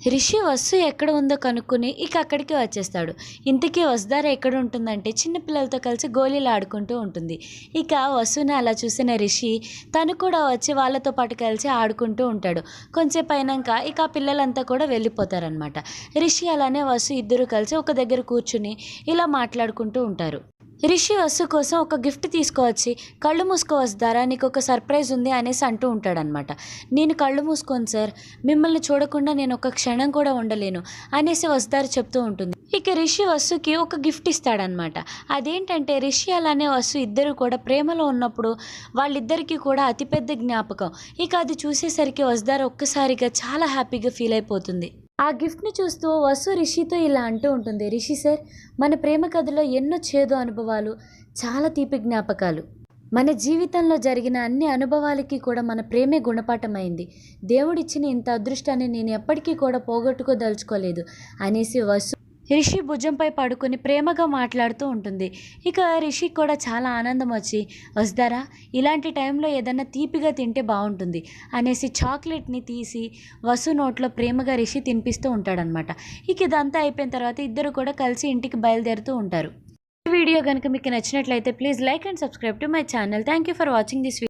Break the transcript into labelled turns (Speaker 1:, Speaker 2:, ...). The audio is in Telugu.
Speaker 1: రిషి వస్సు ఎక్కడ ఉందో కనుక్కుని ఇక అక్కడికి వచ్చేస్తాడు. ఇంతకీ వసుధార ఎక్కడ ఉంటుందంటే చిన్నపిల్లలతో కలిసి గోళీలు ఆడుకుంటూ ఉంటుంది. ఇక వసుని అలా చూసిన రిషి తను కూడా వచ్చి వాళ్ళతో పాటు కలిసి ఆడుకుంటూ ఉంటాడు. కొంచెంసేపు అయినాక ఇక ఆ పిల్లలంతా కూడా వెళ్ళిపోతారనమాట రిషి అలానే వసు ఇద్దరు కలిసి ఒక దగ్గర కూర్చుని ఇలా మాట్లాడుకుంటూ ఉంటారు. రిషి వసు కోసం ఒక గిఫ్ట్ తీసుకువచ్చి కళ్ళు మూసుకో వస్తారా నీకు ఒక సర్ప్రైజ్ ఉంది అనేసి అంటూ ఉంటాడనమాట నేను కళ్ళు మూసుకోను సార్ మిమ్మల్ని చూడకుండా నేను ఒక క్షణం కూడా ఉండలేను అనేసి వస్తారు చెప్తూ ఉంటుంది. ఇక రిషి వసుకి ఒక గిఫ్ట్ ఇస్తాడనమాట అదేంటంటే రిషి అలానే వసు ఇద్దరు కూడా ప్రేమలో ఉన్నప్పుడు వాళ్ళిద్దరికీ కూడా అతిపెద్ద జ్ఞాపకం. ఇక అది చూసేసరికి వసుదార ఒక్కసారిగా చాలా హ్యాపీగా ఫీల్ అయిపోతుంది. ఆ గిఫ్ట్ని చూస్తూ వసు రిషితో ఇలా అంటూ ఉంటుంది రిషి సార్ మన ప్రేమ కథలో ఎన్నో చేదు అనుభవాలు చాలా తీపి జ్ఞాపకాలు. మన జీవితంలో జరిగిన అన్ని అనుభవాలకి కూడా మన ప్రేమే గుణపాఠమైంది. దేవుడిచ్చిన ఇంత అదృష్టాన్ని నేను ఎప్పటికీ కూడా పోగొట్టుకోదలుచుకోలేదు అనేసి వసు రిషి భుజంపై పడుకొని ప్రేమగా మాట్లాడుతూ ఉంటుంది. ఇక రిషికి కూడా చాలా ఆనందం వచ్చి వస్తారా ఇలాంటి టైంలో ఏదన్నా తీపిగా తింటే బాగుంటుంది అనేసి చాక్లెట్ని తీసి వసు నోట్లో ప్రేమగా రిషి తినిపిస్తూ ఉంటాడనమాట. ఇక ఇదంతా అయిపోయిన తర్వాత ఇద్దరు కూడా కలిసి ఇంటికి బయలుదేరుతూ ఉంటారు. ఈ వీడియో కనుక మీకు నచ్చినట్లయితే please like and subscribe to my channel. Thank you for watching this